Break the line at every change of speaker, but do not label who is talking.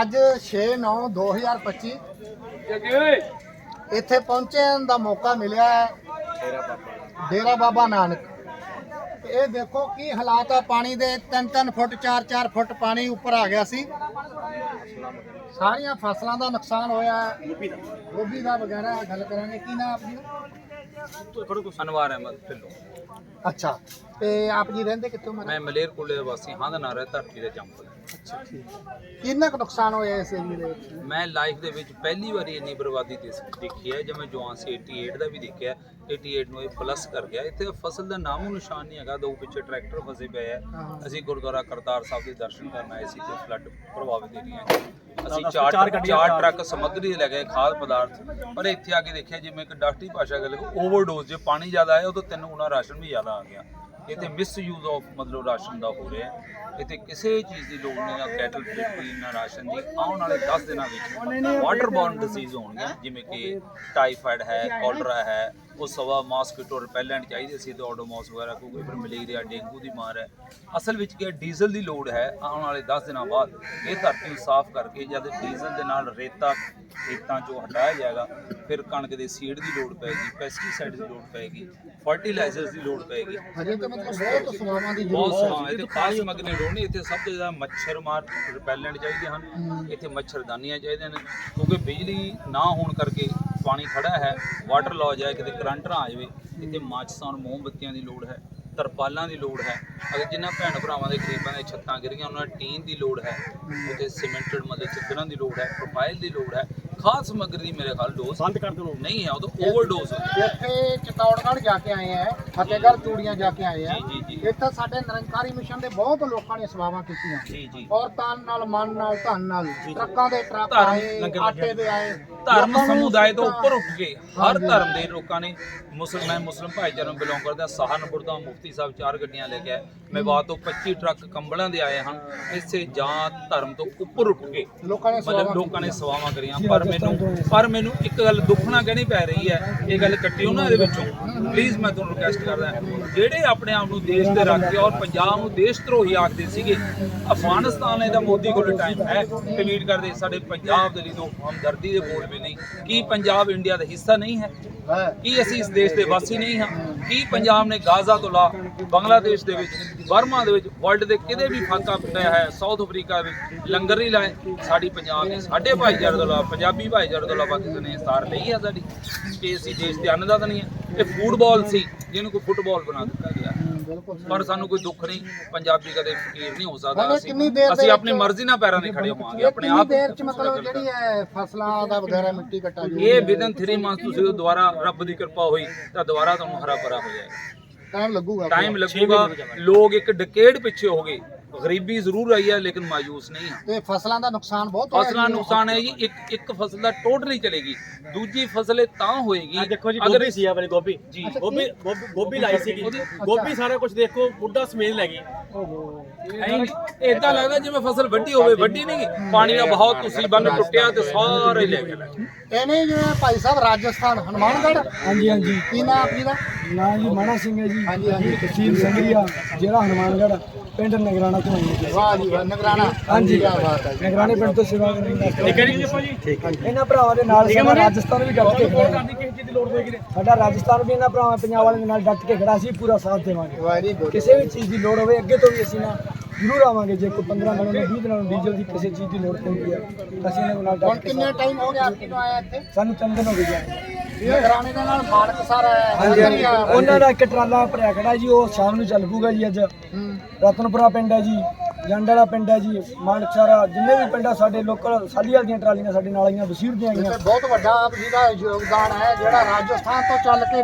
ਅੱਜ 6/9/2025 ਇੱਥੇ ਪਹੁੰਚਣ ਦਾ ਮੌਕਾ ਮਿਲਿਆ ਹੈ। ਡੇਰਾ ਬਾਬਾ ਨਾਨਕ। ਇਹ ਦੇਖੋ ਕੀ ਹਾਲਾਤ ਆ ਪਾਣੀ ਦੇ। 3-3 ਫੁੱਟ 4-4 ਫੁੱਟ ਪਾਣੀ ਉੱਪਰ ਆ ਗਿਆ ਸੀ। ਸਾਰੀਆਂ ਫਸਲਾਂ ਦਾ ਨੁਕਸਾਨ ਹੋਇਆ ਹੈ। ਗੋਭੀ ਦਾ ਵਗੈਰਾ ਗੱਲ ਕਰਾਂਗੇ। ਕੀ ਨਾ ਆਪ ਜੀ
ਅਨਵਾਰ ਅਹਿਮਦ ਢਿੱਲੋਂ।
ਅੱਛਾ ਤੇ ਆਪ ਜੀ ਰਹਿੰਦੇ ਕਿੱਥੋਂ? ਮੈਂ
ਮੈਂ ਮਲੇਰਕੋਟਲੇ ਦਾ ਵਾਸੀ ਹਾਂ ਦਾ ਨਾਂ ਹੈ ਧਰਤੀ ਦਾ ਜੰਪਲ
ਅੱਛਾ ਠੀਕ ਕਿੰਨਾ ਕੁ ਨੁਕਸਾਨ ਹੋਇਆ ਇਸ ਏਰੀਏ ਦੇ ਵਿੱਚ?
ਮੈਂ ਲਾਈਫ ਦੇ ਵਿੱਚ ਪਹਿਲੀ ਵਾਰੀ ਇੰਨੀ ਬਰਬਾਦੀ ਦੇਸ- ਦੇਖੀ ਹੈ ਮੈਂ ਜਵਾਨ ਸੀ 88 ਦਾ ਵੀ ਦੇਖਿਆ 88 ਨੂੰ ਇਹ ਪਲੱਸ ਕਰ ਗਿਆ। ਇੱਥੇ ਫਸਲ ਦਾ ਨਾਮੋ ਨਿਸ਼ਾਨ ਨਹੀਂ ਹੈਗਾ ਦੋ ਪਿੱਛੇ ਟਰੈਕਟਰ ਫਸੇ ਪਏ ਆ।
ਹਾਂ।
ਅਸੀਂ ਗੁਰਦੁਆਰਾ ਕਰਤਾਰ ਸਾਹਿਬ ਦੇ ਦਰਸ਼ਨ ਕਰਨ ਆਏ ਸੀ ਤੇ ਫਲੱਡ ਪ੍ਰਭਾਵਿਤ ਏਰੀਆ ਅਸੀਂ ਚਾਰ ਚਾਰ ਟਰੱਕ ਸਮੱਗਰੀ ਲੈ ਗਏ ਖਾਦ ਪਦਾਰਥ। ਪਰ ਇੱਥੇ ਆ ਕੇ ਦੇਖਿਆ ਜਿਵੇਂ ਇੱਕ ਡਾਕਟਰੀ ਭਾਸ਼ਾ ਗੱਲ ਓਵਰਡੋਜ਼ ਜੇ ਪਾਣੀ ਜ਼ਿਆਦਾ ਆਇਆ ਉਦੋਂ ਤਿੰਨ ਗੁਣਾ ਰਾਸ਼ਨ ਵੀ ਜ਼ਿਆਦਾ ਆ ਗਿਆ। ਇੱਥੇ ਮਿਸਯੂਜ਼ ਆਫ ਮਤਲਬ ਰਾਸ਼ਨ ਦਾ ਹੋ ਰਿਹਾ ਹੈ। ਇੱਥੇ ਕਿਸੇ ਚੀਜ਼ ਦੀ ਲੋੜ ਨਹੀਂ ਨਾ ਕੈਟਲ ਫੀਡ ਨਾ ਰਾਸ਼ਨ ਦੀ। ਆਉਣ ਵਾਲੇ 10 ਦਿਨਾਂ ਵਿੱਚ ਵਾਟਰ ਬੋਰਨ ਡਿਜ਼ੀਜ਼ ਹੋਣਗੀਆਂ ਜਿਵੇਂ ਕਿ ਟਾਈਫਾਇਡ ਹੈ ਕੋਲਰਾ ਹੈ। ਉਹ ਸਵਾ ਮਾਸਕੀਟੋ ਰਿਪੈਲੈਂਟ ਚਾਹੀਦੇ ਸੀ ਤੇ ਆਡੋਮੋਸ ਵਗੈਰਾ ਕੋਈ ਫਿਰ ਮਲੇਰੀਆ ਡੇਂਗੂ ਦੀ ਮਾਰ ਹੈ। ਅਸਲ ਵਿੱਚ ਕੀ ਡੀਜ਼ਲ ਦੀ ਲੋੜ ਹੈ ਆਉਣ ਵਾਲੇ 10 ਦਿਨਾਂ ਬਾਅਦ ਇਹ ਧਰਤੀ ਨੂੰ ਸਾਫ਼ ਕਰਕੇ ਜਦ ਡੀਜ਼ਲ ਦੇ ਨਾਲ ਰੇਤਾ ਖੇਤਾਂ ਚੋਂ ਹਟਾਇਆ ਜਾਏਗਾ ਫਿਰ ਕਣਕ ਦੇ ਸੀਡ ਦੀ ਲੋੜ ਪਏਗੀ ਪੈਸਟੀਸਾਈਡ ਦੀ ਲੋੜ ਪਏਗੀ ਫਰਟੀਲਾਈਜ਼ਰਸ ਦੀ ਲੋੜ ਪਏਗੀ।
ਹਜੇ ਤਾਂ ਮਤਲਬ ਬਹੁਤ ਸਵਾਵਾਂ ਦੀ
ਬਹੁਤ ਇੱਥੇ ਖਾਸ ਸਭ ਤੋਂ ਜ਼ਿਆਦਾ ਮੱਛਰ ਮਾਰ ਰਿਪੈਲੈਂਟ ਚਾਹੀਦੇ ਹਨ ਇੱਥੇ ਮੱਛਰਦਾਨੀਆਂ ਚਾਹੀਦੇ ਨੇ ਕਿਉਂਕਿ ਬਿਜਲੀ ਨਾ ਹੋਣ ਕਰਕੇ ਪਾਣੀ ਖੜਾ ਹੈ ਵਾਟਰ ਲੌਜ ਹੈ ਕਿਤੇ ਕਰੰਟ ਨਾ ਆ ਜਾਵੇ ਇੱਥੇ ਮਾਚਸਾਂ ਔਰ ਮੋਮਬੱਤੀਆਂ ਦੀ ਲੋੜ ਹੈ ਤਰਪਾਲਾਂ ਦੀ ਲੋੜ ਹੈ। ਅਗਰ ਜਿਨ੍ਹਾਂ ਭੈਣ ਭਰਾਵਾਂ ਦੇ ਗਰੀਬਾਂ ਦੇ ਛੱਤਾਂ ਗਿਰੀਆਂ ਉਹਨਾਂ ਨੂੰ ਟੀਨ ਦੀ ਲੋੜ ਹੈ ਉੱਥੇ ਸੀਮੈਂਟਡ ਮਤਲਬ ਚੱਦਰਾਂ ਦੀ ਲੋੜ ਹੈ ਪ੍ਰੋਫਾਈਲ ਦੀ ਲੋੜ ਹੈ ਖਾਸ ਸਮੱਗਰੀ ਦੀ ਮੇਰੇ ਖਿਆਲ ਡੋਜ਼ ਬੰਦ ਕਰ ਦੋ ਨਹੀਂ ਹੈ ਉਹ ਤਾਂ ਓਵਰਡੋਜ਼
ਇੱਥੇ ਚਤੌੜਗੜ੍ਹ ਜਾ ਕੇ ਆਏ ਆ ਫਤਿਹਗੜ੍ਹ ਚੂੜੀਆਂ ਜਾ ਕੇ ਆਏ ਆ
ਜੀ ਜੀ ਜੀ।
ਇੱਥੇ ਸਾਡੇ ਨਿਰੰਕਾਰੀ ਮਿਸ਼ਨ ਦੇ ਬਹੁਤ ਲੋਕਾਂ ਨੇ ਸੇਵਾਵਾਂ ਕੀਤੀਆਂ।
ਜੀ ਜੀ।
ਔਰਤਾਂ ਨਾਲ ਮਨ ਨਾਲ ਧਨ ਨਾਲ। ਟਰੱਕਾਂ ਦੇ ਟਰੱਕ
ਧਰਮ
ਆਏ
ਲੰਗਰ
ਆਟੇ ਦੇ ਆਏ।
ਧਰਮ
ਲੋਕਾਂ ਨੂੰ
ਸਮੁਦਾਇ ਤੋਂ ਉੱਪਰ ਉੱਠ ਕੇ ਹਰ
ਹਾਂਜੀ।
ਧਰਮ ਦੇ ਲੋਕਾਂ ਨੇ ਮੁਸਲਮਾਨ ਮੁਸਲਮ ਭਾਈਚਾਰੇ ਨੂੰ ਬਿਲੋਂਗ ਕਰਦਾ ਸਹਾਰਨਪੁਰ ਤੋਂ ਮੁਫਤੀ ਸਾਹਿਬ ਚਾਰ ਗੱਡੀਆਂ ਲੈ ਕੇ ਆਏ। ਮੇਵਾਤ ਤੋਂ 25 ਟਰੱਕ ਕੰਬਲਾਂ ਦੇ ਆਏ ਹਨ। ਇਸੇ ਜਾਤ ਧਰਮ ਤੋਂ ਉੱਪਰ ਉੱਠ ਕੇ
ਲੋਕਾਂ ਨੇ
ਮਤਲਬ
ਸੇਵਾਵਾਂ
ਲੋਕਾਂ ਨੇ ਸੇਵਾਵਾਂ ਕਰੀਆਂ। ਪਰ ਮੈਨੂੰ ਪਰ ਮੈਨੂੰ ਇੱਕ ਗੱਲ ਦੁੱਖਣਾ ਕਹਿਣੀ ਪੈ ਰਹੀ ਹੈ। ਇਹ ਗੱਲ ਕੱਟਿਓ ਨਾ ਇਹਦੇ ਵਿੱਚੋਂ। ਪਲੀਜ਼ ਮੈਂ ਤੁਹਾਨੂੰ ਰਿਕਵੈਸਟ ਕਰਦਾ ਜਿਹੜੇ ਆਪਣੇ ਆਪ ਨੂੰ ਦੇਸ਼ ਤੇ ਰੱਖ ਕੇ ਔਰ ਪੰਜਾਬ ਨੂੰ ਦੇਸ਼ ਧਰੋਹੀ ਆਖਦੇ ਸੀਗੇ। ਅਫਗਾਨਿਸਤਾਨ ਨੇ ਤਾਂ ਮੋਦੀ ਕੋਲ ਟਾਈਮ ਹੈ। ਟਵੀਟ ਕਰਦੇ ਸਾਡੇ ਪੰਜਾਬ ਦੇ ਲਈ ਤੋਂ ਹਮਦਰਦੀ ਦੇ ਬੋਲ ਵੀ ਨਹੀਂ। ਕੀ ਪੰਜਾਬ ਇੰਡੀਆ ਦਾ ਹਿੱਸਾ ਨਹੀਂ ਹੈ? ਕੀ ਅਸੀਂ ਇਸ ਦੇਸ਼ ਦੇ ਵਾਸੀ ਨਹੀਂ ਹਾਂ? ਕੀ ਪੰਜਾਬ ਨੇ ਗਾਜ਼ਾ ਤੋਂ ਲਾ ਬੰਗਲਾਦੇਸ਼ ਦੇ ਵਿੱਚ, ਬਰਮਾ ਦੇ ਵਿੱਚ ਵਰਲਡ ਦੇ ਕਿਤੇ ਵੀ ਫਾਕਾ ਪਿਆ ਹੈ, ਸਾਊਥ ਅਫਰੀਕਾ ਵਿੱਚ ਲੰਗਰ ਨਹੀਂ ਲਾਏ? ਸਾਡੀ ਪੰਜਾਬ ਨੇ ਸਾਡੇ ਭਾਈਚਾਰੇ ਤੋਂ ਲਾ ਪੰਜਾਬੀ ਭਾਈਚਾਰੇ ਤੋਂ ਲਾ ਪਾਕਿਸਤਾਨ ਨੇ ਸਾਰ ਲਈ ਹੈ ਸਾਡੀ। ਕਿ ਅਸੀਂ ਦੇਸ਼ ਦੇ ਅੰਨਦਾਤਾ ਨਹੀਂ ਹੈ। ਇਹ ਫੁੱਟਬਾਲ ਸੀ, ਜਿਹਨੂੰ ਕੋਈ ਫੁੱਟਬਾਲ ਬਣਾ ਦਿੱਤਾ ਗਿਆ। ਪਰ ਸਾਨੂੰ ਕੋਈ ਦੁੱਖ ਨਹੀਂ ਪੰਜਾਬੀ ਕਦੇ ਫਕੀਰ ਨਹੀਂ ਹੋ ਸਕਦਾ
ਕਿੰਨੀ ਦੇਰ
ਅਸੀਂ ਆਪਣੀ ਮਰਜ਼ੀ ਨਾਲ ਪੈਰਾਂ 'ਤੇ ਖੜੇ ਹੋਵਾਂਗੇ ਆਪਣੇ ਆਪ
ਦੇਰ ਚ ਮਤਲਬ ਜਿਹੜੀ ਹੈ ਫਸਲਾਂ ਦਾ ਵਗੈਰਾ ਮਿੱਟੀ ਕੱਟਾ ਜੀ
ਇਹ ਵਿਦਨ 3 ਮੰਥ ਤੁਸੀਂ ਉਹ ਦੁਬਾਰਾ ਰੱਬ ਦੀ ਕਿਰਪਾ ਹੋਈ ਤਾਂ ਦੁਬਾਰਾ ਤੁਹਾਨੂੰ ਹਰਾ ਭਰਾ ਹੋ ਜਾਏਗਾ।
ਟਾਈਮ ਲੱਗੂਗਾ
ਟਾਈਮ ਲੱਗੂਗਾ ਲੋਕ ਇੱਕ ਡਿਕੇਡ ਪਿੱਛੇ ਹੋ ਗਏ। ਗਰੀਬੀ ਜ਼ਰੂਰ ਆਈ ਹੈ ਲੇਕਿਨ ਮਾਯੂਸ ਨਹੀਂ ਆ
ਤੇ ਫਸਲਾਂ ਦਾ ਨੁਕਸਾਨ ਬਹੁਤ ਹੋਇਆ
ਫਸਲਾਂ
ਜੀ।
ਨੁਕਸਾਨ ਹੈ ਜੀ ਇੱਕ ਇੱਕ ਫਸਲ ਦਾ ਟੋਟਲੀ ਚਲੇਗੀ ਦੂਜੀ ਫਸਲ ਇਹ ਤਾਂ ਹੋਏਗੀ
ਆ ਦੇਖੋ ਜੀ ਗੋਭੀ ਸੀ ਆਪਣੀ ਗੋਭੀ।
ਜੀ।
ਗੋਭੀ ਗੋਭੀ- ਗੋਭੀ ਲਾਈ ਸੀ ਗੋਭੀ ਸਾਰਾ ਕੁਝ ਦੇਖੋ ਬੁੱਢਾ ਸਮੇਲ ਲੱਗੀ
ਇਦਾਂ ਲੱਗਦਾ ਜਿਵੇਂ ਫਸਲ ਵੱਡੀ ਹੋਵੇ ਵੱਡੀ ਨਹੀਂ ਪਾਣੀ ਦਾ ਬਹੁਤ ਤੁਸੀਂ ਬੰਨ ਟੁੱਟਿਆ ਤੇ ਸਾਰੇ ਲੈ ਗਏ।
ਇਹਨੇ ਜਿਵੇਂ ਭਾਈ ਸਾਹਿਬ ਰਾਜਸਥਾਨ ਹਨੂਮਾਨਗੜ੍ਹ?
ਹਾਂਜੀ ਹਾਂਜੀ।
ਕੀ ਨਾਮ ਆਪ ਜੀ ਦਾ?
ਨਾਂ ਜੀ ਮਾਣਾ ਸਿੰਘ ਹੈ ਜੀ।
ਹਾਂਜੀ ਹਾਂਜੀ।
ਤਹਿਸੀਲ ਸੰਗਰੀਆ ਜ਼ਿਲ੍ਹਾ ਹਨੂਮਾਨਗੜ੍ਹ ਪਿੰਡ ਨਗਰਾਣਾ ਤੋਂ ਆਏ ਜੀ।
ਵਾਹ ਜੀ ਵਾਹ ਨਗਰਾਣਾ।
ਹਾਂਜੀ।
ਕੀ ਬਾਤ ਹੈ ਜੀ।
ਨਗਰਾਣੇ ਪਿੰਡ ਤੋਂ ਸੇਵਾ ਕਰਨ ਦਾ
ਠੀਕ ਹੈ ਜੀ ਆਪਾਂ ਜੀ।
ਇਹਨਾਂ ਭਰਾਵਾਂ ਦੇ ਨਾਲ ਸਾਡਾ ਰਾਜਸਥਾਨ ਵੀ ਡਟ ਕੇ ਖੜਾ ਹੈ।
ਕਰਨੀ ਕਿਸੇ ਚੀਜ਼ ਦੀ ਲੋੜ ਹੋਏਗੀ
ਸਾਡਾ ਰਾਜਸਥਾਨ ਵੀ ਇਹਨਾਂ ਭਰਾਵਾਂ ਪੰਜਾਬ ਵਾਲਿਆਂ ਦੇ ਨਾਲ ਡਟ ਕੇ ਖੜਾ ਸੀ ਪੂਰਾ ਸਾਥ ਦੇਵਾਂਗੇ।
ਵੈਰੀ ਗੁੱਡ
ਕਿਸੇ ਵੀ ਚੀਜ਼ ਦੀ ਲੋੜ ਹੋਵੇ ਅੱਗੇ ਤੋਂ ਵੀ ਅਸੀਂ ਨਾ ਜ਼ਰੂਰ ਆਵਾਂਗੇ ਜੇ ਕੋਈ 15 ਦਿਨਾਂ ਨੂੰ 20 ਦਿਨਾਂ ਨੂੰ ਡੀਜ਼ਲ ਦੀ ਕਿਸੇ ਚੀਜ਼ ਦੀ ਲੋੜ ਪੈਂਦੀ ਹੈ ਅਸੀਂ ਇਹਨਾਂ ਨਾਲ ਕੇ
ਕਿੰਨੇ ਟਾਈਮ ਹੋ ਗਿਆ ਆਪ ਜੀ ਨੂੰ ਆਇਆ ਇੱਥੇ?
ਸਾਨੂੰ ਚੰਦ ਦਿਨ ਹੋ ਗਏ ਜੀ
ਨਗਰਾਣੇ ਦੇ ਨਾਲ ਮਾਲਕ ਸਾਰਾ ਹੈ
ਹਾਂਜੀ ਹਾਂਜੀ
ਨਗਰੀਆ।
ਉਹਨਾਂ ਦਾ ਇੱਕ ਟਰਾਲਾ ਭਰਿਆ ਖੜਾ ਜੀ ਉਹ ਸ਼ਾਮ ਨੂੰ ਚੱਲ ਪੂਗਾ ਜੀ ਅੱਜ। ਰਤਨਪੁਰਾ ਪਿੰਡ ਹੈ ਜੀ ਜੰਡ ਵਾਲਾ ਪਿੰਡ ਹੈ ਜੀ ਮਾਨਕਸਾਰਾ ਜਿੰਨੇ ਵੀ ਪਿੰਡ ਸਾਡੇ ਲੋਕਲ ਸਾਲੀਆਂ ਦੀਆਂ ਟਰਾਲੀਆਂ ਸਾਡੇ ਨਾਲ ਆਈਆਂ ਵਸੀਰ ਦੀਆਂ ਆਈਆਂ
ਬਹੁਤ ਵੱਡਾ ਆਪ ਜੀ ਦਾ ਯੋਗਦਾਨ ਹੈ ਜਿਹੜਾ ਰਾਜਸਥਾਨ ਤੋਂ ਚੱਲ ਕੇ